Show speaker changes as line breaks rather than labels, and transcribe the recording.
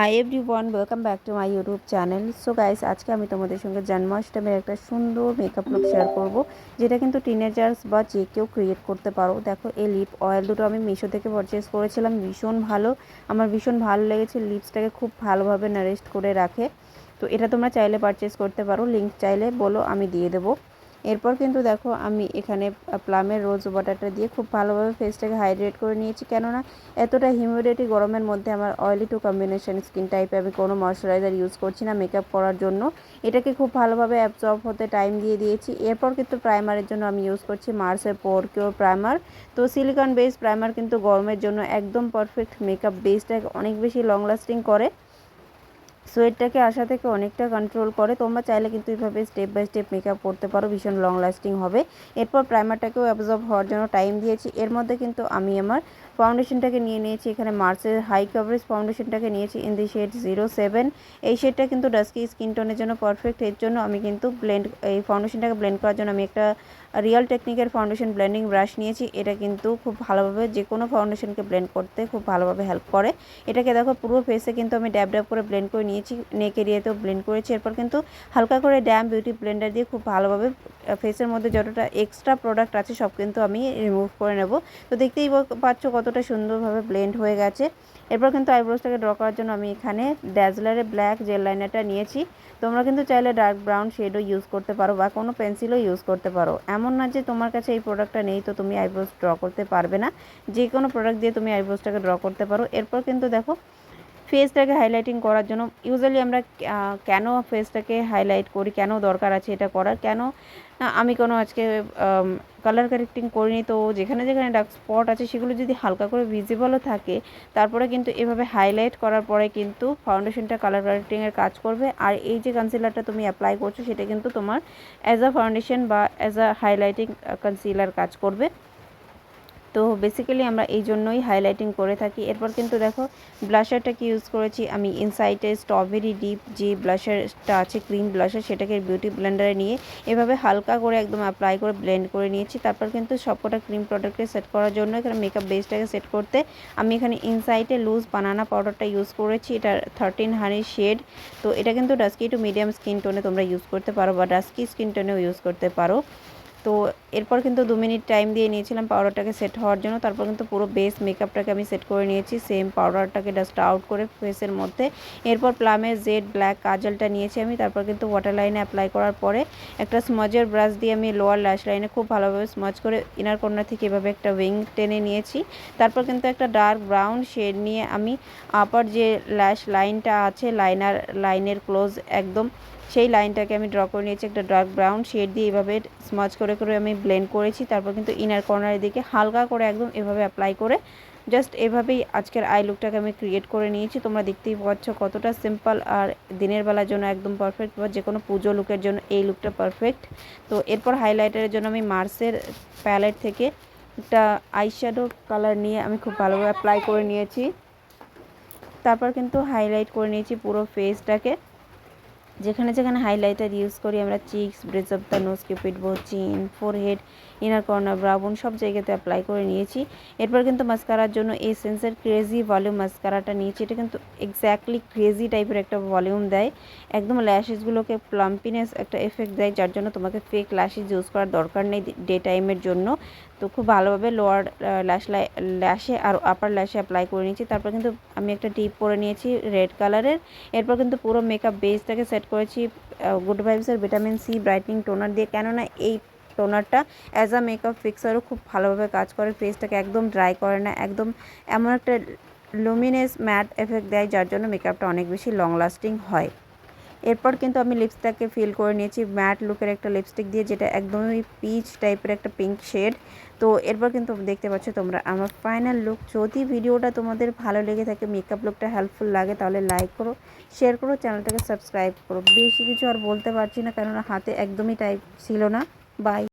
Hi everyone welcome back to my YouTube channel so guys আজকে আমি তোমাদের সঙ্গে জন্মাষ্টমীর একটা সুন্দর মেকআপ লুক শেয়ার করব, যেটা কিন্তু টিনেজার্স বা যে কেউ ক্রিয়েট করতে পারো। দেখো, এই লিপ অয়েল দুটো আমি মিশো থেকে পারচেস করেছিলাম, ভীষণ ভালো। আমার ভীষণ ভালো লেগেছে লিপসটাকে খুব ভালোভাবে নারেস্ট করে রাখে। তো এটা তোমরা চাইলে পারচেস করতে পারো লিঙ্ক চাইলে বলো, আমি দিয়ে দেবো। এরপর কিন্তু দেখো আমি এখানে প্লামের রোজ ওয়াটারটা দিয়ে খুব ভালোভাবে ফেসটাকে হাইড্রেট করে নিয়েছি। কেননা এতটা হিউমিডিটি গরমের মধ্যে আমার অয়েলি টু কম্বিনেশন স্কিন টাইপে আমি কোনো ময়শ্চারাইজার ইউজ করছি না মেকআপ করার জন্য। এটাকে খুব ভালোভাবে অ্যাবজর্ব হতে টাইম দিয়ে দিয়েছি। এরপর কিন্তু প্রাইমারের জন্য আমি ইউজ করছি মার্সের পোর কিওর প্রাইমার তো সিলিকন বেস প্রাইমার কিন্তু গরমের জন্য একদম পারফেক্ট মেকআপ বেসটাকে অনেক বেশি লং লাস্টিং করে। সোয়েটটাকে আসা থেকে অনেকটা কন্ট্রোল করে। তোমরা চাইলে কিন্তু এইভাবে স্টেপ বাই স্টেপ মেকআপ করতে পারো, ভীষণ লং লাস্টিং হবে। এরপর প্রাইমারটাকেও অ্যাবজর্ব হওয়ার জন্য টাইম দিয়েছি। এর মধ্যে কিন্তু আমি আমার ফাউন্ডেশনটাকে নিয়ে নিয়েছি, এখানে মার্সের হাই কভারেজ ফাউন্ডেশনটাকে নিয়েছি in the shade zero seven এই শেডটা কিন্তু ডাস্কি স্কিন টোনের জন্য পারফেক্ট এর জন্য আমি কিন্তু ব্লেন্ড এই ফাউন্ডেশনটাকে ব্লেন্ড করার জন্য আমি একটা রিয়াল টেকনিকের ফাউন্ডেশন ব্লেন্ডিং ব্রাশ নিয়েছি। এটা কিন্তু খুব ভালোভাবে যে কোনো ফাউন্ডেশনকে ব্লেন্ড করতে খুব ভালোভাবে হেল্প করে। এটাকে দেখো পুরো ফেসে কিন্তু আমি ড্যাব ড্যাব করে ব্লেন্ড করে নিয়েছি নেক এরিয়াতেও ব্লেন্ড করেছি। এরপর কিন্তু হালকা করে ড্যাম বিউটি ব্লেন্ডার দিয়ে খুব ভালোভাবে ফেসের মধ্যে যতটা এক্সট্রা প্রোডাক্ট আছে, সব কিন্তু আমি রিমুভ করে নেব। তো দেখতেই পাচ্ছ কতটা সুন্দরভাবে ব্লেন্ড হয়ে গেছে। এরপর কিন্তু আইব্রোসটাকে ড্র করার জন্য আমি এখানে ড্যাজলারের ব্ল্যাক জেল লাইনারটা নিয়েছি। তোমরা কিন্তু চাইলে ডার্ক ব্রাউন শেডও ইউজ করতে পারো বা কোনো পেন্সিলও ইউজ করতে পারো। এমন না যে তোমার কাছে এই প্রোডাক্টটা নেই, তো তুমি আইব্রোস ড্র করতে পারবে না। যে কোনো প্রোডাক্ট দিয়ে তুমি আইব্রোসটাকে ড্র করতে পারো। এরপর কিন্তু দেখো ফেসটাকে হাইলাইটিং করার জন্য ইউজুয়ালি আমরা কেন ফেসটাকে হাইলাইট করি, কেন দরকার আছে এটা করার, কেন আমি কোনো আজকে কালার কারেক্টিং করিনি, তো যেখানে যেখানে ডার্ক স্পট আছে সেগুলো যদি হালকা করে ভিজিবলও থাকে, তারপরে কিন্তু এভাবে হাইলাইট করার পরে কিন্তু ফাউন্ডেশনটা কালার কারেক্টিংয়ের কাজ করবে। আর এই যে কনসিলারটা তুমি অ্যাপ্লাই করছ, সেটা কিন্তু তোমার অ্যাজ আ ফাউন্ডেশন বা অ্যাজ আ হাইলাইটিং কনসিলার কাজ করবে। তো বেসিক্যালি আমরা এই জন্যই হাইলাইটিং করে থাকি। এরপর কিন্তু দেখো ব্লাশারটা ব্লাশারটাকে ইউজ করেছি? আমি ইনসাইটে স্ট্রবেরি ডিপ যে ব্লাশারটা আছে ক্রিম ব্লাশার সেটাকে বিউটি ব্লেন্ডারে নিয়ে এভাবে হালকা করে একদম অ্যাপ্লাই করে ব্লেন্ড করে নিয়েছি। তারপর কিন্তু সবকটা ক্রিম প্রোডাক্টকে সেট করার জন্য এখানে মেকআপ বেসটাকে সেট করতে আমি এখানে ইনসাইটে লুজ বানানা পাউডারটা ইউজ করেছি। এটা থার্টিন হানি শেড তো এটা কিন্তু ডাস্কি টু মিডিয়াম স্কিন টোনে তোমরা ইউজ করতে পারো বা ডাস্কি স্কিন টোনেও ইউজ করতে পারো। তো এরপর কিন্তু দু মিনিট টাইম দিয়ে নিয়েছিলাম পাউডারটাকে সেট হওয়ার জন্য। তারপর কিন্তু পুরো বেস মেকআপটাকে আমি সেট করে নিয়েছি সেম পাউডারটাকে ডাস্ট আউট করে ফেসের মধ্যে। এরপর প্লামের জেড ব্ল্যাক কাজলটা নিয়েছি আমি, তারপর কিন্তু ওয়াটার লাইনে অ্যাপ্লাই করার পরে একটা স্মজের ব্রাশ দিয়ে আমি লোয়ার ল্যাশ লাইনে খুব ভালোভাবে স্মজ করে ইনার কর্নার থেকে এভাবে একটা উইং টেনে নিয়েছি। তারপর কিন্তু একটা ডার্ক ব্রাউন শেড নিয়ে আমি আপার যে ল্যাশ লাইনটা আছে লাইনার লাইনের ক্লোজ একদম সেই লাইনটাকে আমি ড্র করে নিয়েছি। একটা ডার্ক ব্রাউন শেড দিয়ে এভাবে স্মাচ করে করে করে আমি ব্লেন্ড করেছি। তারপর কিন্তু ইনার কর্নারের দিকে হালকা করে একদম এভাবে অ্যাপ্লাই করে জাস্ট এভাবেই আজকের আই লুকটাকে আমি ক্রিয়েট করে নিয়েছি। তোমরা দেখতেই পাচ্ছ কতটা সিম্পল আর দিনের বেলার জন্য একদম পারফেক্ট বা যে কোনো পুজো লুকের জন্য এই লুকটা পারফেক্ট তো এরপর হাইলাইটারের জন্য আমি মার্সের প্যালেট থেকে একটা আইশ্যাডো কালার নিয়ে আমি খুব ভালোভাবে অ্যাপ্লাই করে নিয়েছি। তারপর কিন্তু হাইলাইট করে নিয়েছি পুরো ফেসটাকে যেখানে যেখানে হাইলাইটার ইউজ করি, আমরা cheeks bridge of the nose cupid bow chin forehead inner corner brown সব জায়গাতে অ্যাপ্লাই করে নিয়েছি। এরপর কিন্তু মাস্কারার জন্য এই সেন্সের ক্রেজি ভলিউম মাস্কারাটা নিয়েছি। এটা কিন্তু এক্স্যাক্টলি ক্রেজি টাইপের একটা ভলিউম দেয়। একদম ল্যাশেসগুলোকে প্লাম্পিনেস একটা এফেক্ট দেয়, যার জন্য তোমাকে ফেক ল্যাশেস ইউজ করার দরকার নেই ডে টাইমের জন্য। তো খুব ভালোভাবে লোয়ার ল্যাশ ল্যাশে আর আপার ল্যাশে অ্যাপ্লাই করে নিয়েছি। তারপর কিন্তু আমি একটা টিপ পরে নিয়েছি রেড কালারের এরপর কিন্তু পুরো মেকআপ বেসটাকে সেট করেছি গুড ভাইবসের ভিটামিন সি ব্রাইটনিং টোনার দিয়ে। কেননা এই টোনারটা অ্যাজ আ মেকআপ ফিক্সারও খুব ভালোভাবে কাজ করে। ফেসটাকে একদম ড্রাই করে না, একদম এমন একটা লুমিনেস ম্যাট এফেক্ট দেয়, যার জন্য মেকআপটা অনেক বেশি লং লাস্টিং হয়। এরপর কিন্তু আমি লিপসটাকে ফিল করে নিয়েছি। ম্যাট লুকের একটা লিপস্টিক দিয়ে, যেটা একদমই পিচ টাইপের একটা পিঙ্ক শেড তো এরপর কিন্তু দেখতে পাচ্ছ তোমরা, আমার ফাইনাল লুক যদি ভিডিওটা তোমাদের ভালো লেগে থাকে মেকআপ লুকটা হেল্পফুল লাগে, তাহলে লাইক করো শেয়ার করো চ্যানেলটাকে সাবস্ক্রাইব করো। বেশি কিছু আর বলতে পারছি না, কেননা হাতে একদমই টাইপ ছিল না। বাই